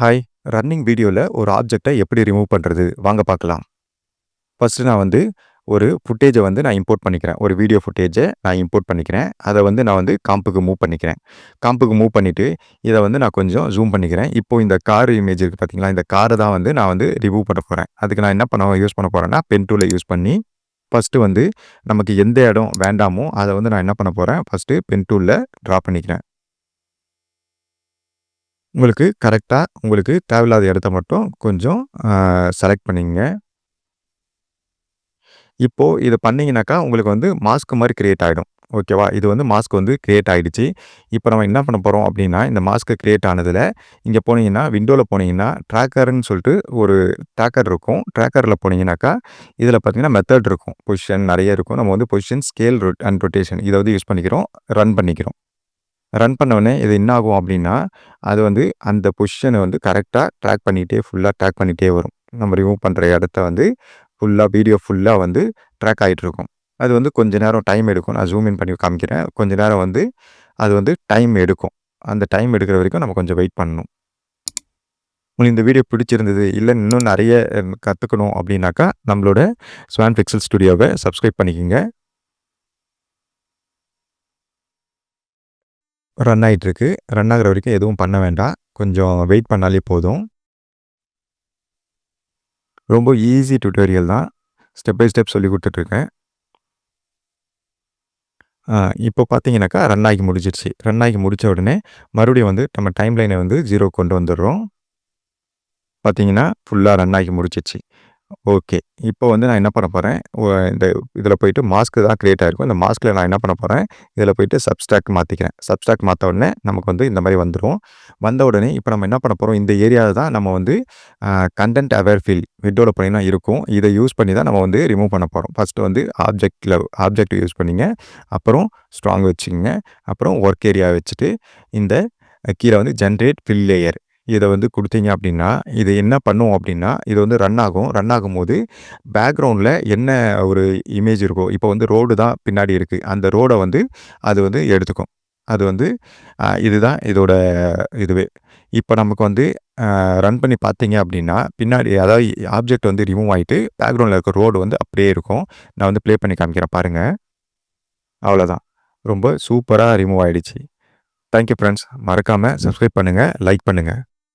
Hi running வீடியோவில் ஒரு ஆப்ஜெக்டை எப்படி ரிமூவ் பண்ணுறது வாங்க பார்க்கலாம். ஃபஸ்ட்டு நான் வந்து ஒரு ஃபுட்டேஜை வந்து நான் இம்போர்ட் பண்ணிக்கிறேன். ஒரு வீடியோ ஃபுட்டேஜை நான் இம்போர்ட் பண்ணிக்கிறேன். அதை வந்து நான் வந்து காம்புக்கு மூவ் பண்ணிக்கிறேன். காம்புக்கு மூவ் பண்ணிவிட்டு இதை வந்து நான் கொஞ்சம் ஜூம் பண்ணிக்கிறேன். இப்போது இந்த கார் இமேஜ் இருக்குது பார்த்தீங்களா? இந்த காரை தான் வந்து நான் வந்து ரிமூவ் பண்ண போகிறேன் அதுக்கு நான் என்ன பண்ண யூஸ் பண்ண போகிறேன்னா பென் டூலை யூஸ் பண்ணி ஃபஸ்ட்டு வந்து நமக்கு எந்த இடம் வேண்டாமோ அதை வந்து நான் என்ன பண்ண போகிறேன் ஃபஸ்ட்டு பென் டூலில் ட்ரா பண்ணிக்கிறேன். உங்களுக்கு கரெக்டாக உங்களுக்கு தேவையில்லாத இடத்த மட்டும் கொஞ்சம் செலக்ட் பண்ணிங்க இப்போது இதை பண்ணிங்கனாக்கா உங்களுக்கு வந்து மாஸ்க் மாதிரி க்ரியேட் ஆகிடும் ஓகேவா இது வந்து மாஸ்க் வந்து க்ரியேட் ஆகிடுச்சு இப்போ நம்ம என்ன பண்ண போகிறோம் அப்படின்னா இந்த மாஸ்க்கு க்ரியேட் ஆனதில் இங்கே போனீங்கன்னா விண்டோவில் போனீங்கன்னா ட்ராக்கர்னு சொல்லிட்டு ஒரு ட்ராக்கர் இருக்கும். ட்ராக்கரில் போனீங்கன்னாக்கா இதில் பார்த்தீங்கன்னா மெத்தட் இருக்கும். பொசிஷன் நிறைய இருக்கும். நம்ம வந்து பொசிஷன் ஸ்கேல் அண்ட் ரொட்டேஷன் இதை வந்து யூஸ் பண்ணிக்கிறோம் ரன் பண்ணிக்கிறோம். ரன் பண்ண இது என்ன ஆகும் அப்படின்னா அது வந்து அந்த பொசிஷனை வந்து கரெக்டாக ட்ராக் பண்ணிகிட்டே ஃபுல்லாக ட்ராக் பண்ணிகிட்டே வரும். நம்ம ரிமூவ் பண்ணுற இடத்த வந்து ஃபுல்லாக வீடியோ ஃபுல்லாக வந்து ட்ராக் ஆகிட்டுருக்கும் அது வந்து கொஞ்ச நேரம் டைம் எடுக்கும். நான் ஜூம் இன் பண்ணி காமிக்கிறேன். கொஞ்ச நேரம் வந்து அது வந்து டைம் எடுக்கும். அந்த டைம் எடுக்கிற வரைக்கும் நம்ம கொஞ்சம் வெயிட் பண்ணணும். உங்களுக்கு இந்த வீடியோ பிடிச்சிருந்தது இல்லை இன்னும் நிறைய கற்றுக்கணும் அப்படின்னாக்கா நம்மளோட ஸ்வான் பிக்சல் ஸ்டுடியோவை சப்ஸ்கிரைப் பண்ணிக்கோங்க. ரன் ஆகிட்டுருக்கு ரன் ஆகிற வரைக்கும் எதுவும் பண்ண வேண்டாம். கொஞ்சம் வெயிட் பண்ணாலே போதும். ரொம்ப ஈஸி டுட்டோரியல் தான். ஸ்டெப் பை ஸ்டெப் சொல்லி கொடுத்துட்ருக்கேன். இப்போ பார்த்தீங்கன்னாக்கா ரன் ஆகி முடிஞ்சிருச்சு. ரன் ஆகி முடித்த உடனே மறுபடியும் வந்து நம்ம டைம் லைனை வந்து ஜீரோ கொண்டு வந்துடுறோம். பார்த்தீங்கன்னா ஃபுல்லாக ரன் ஆகி முடிச்சிச்சு ஓகே. இப்போ வந்து நான் என்ன பண்ண போகிறேன் இந்த இதில் போயிட்டு மாஸ்க் தான் க்ரியேட் ஆகிருக்கும் இந்த மாஸ்கில் நான் என்ன பண்ண போகிறேன் இதில் போயிட்டு சப்ஸ்டாக் மாற்றிக்கிறேன் சப்ஸ்டாக் மாற்ற உடனே நமக்கு வந்து இந்த மாதிரி வந்துடும் வந்த உடனே இப்போ நம்ம என்ன பண்ண போகிறோம் இந்த ஏரியாவில் தான் நம்ம வந்து கண்டென்ட் கன்டென்ட் அவேர் ஃபீல் விண்டோல பண்ணினா இருக்கும். இதை யூஸ் பண்ணி தான் நம்ம வந்து ரிமூவ் பண்ண போகிறோம் ஃபர்ஸ்ட்டு வந்து ஆப்ஜெக்டில் ஆப்ஜெக்ட் யூஸ் பண்ணிங்க. அப்புறம் ஸ்ட்ராங் வச்சுக்கங்க. அப்புறம் ஒர்க் ஏரியா வச்சுட்டு, இந்த கீழே வந்து ஜென்ரேட் ஃபில் லேயர் இதை வந்து கொடுத்தீங்க அப்படின்னா இது என்ன பண்ணுவோம் அப்படின்னா இது வந்து ரன் ஆகும். ரன் ஆகும்போது பேக்ரவுண்டில் என்ன ஒரு இமேஜ் இருக்கோ இப்போ வந்து ரோடு தான் பின்னாடி இருக்குது அந்த ரோடை வந்து அது வந்து எடுத்துக்கும். அது வந்து இதுதான் இதோட இதுவே. இப்போ நமக்கு வந்து ரன் பண்ணி பார்த்தீங்க அப்படின்னா பின்னாடி அதாவது ஆப்ஜெக்ட் வந்து ரிமூவ் ஆகிட்டு பேக்ரவுண்டில் இருக்க ரோடு வந்து அப்படியே இருக்கும். நான் வந்து ப்ளே பண்ணி காமிக்கிறேன் பாருங்கள் அவ்வளோதான் ரொம்ப சூப்பராக ரிமூவ் ஆகிடுச்சு தேங்க்யூ ஃப்ரெண்ட்ஸ் மறக்காமல் சப்ஸ்கிரைப் பண்ணுங்கள் லைக் பண்ணுங்கள்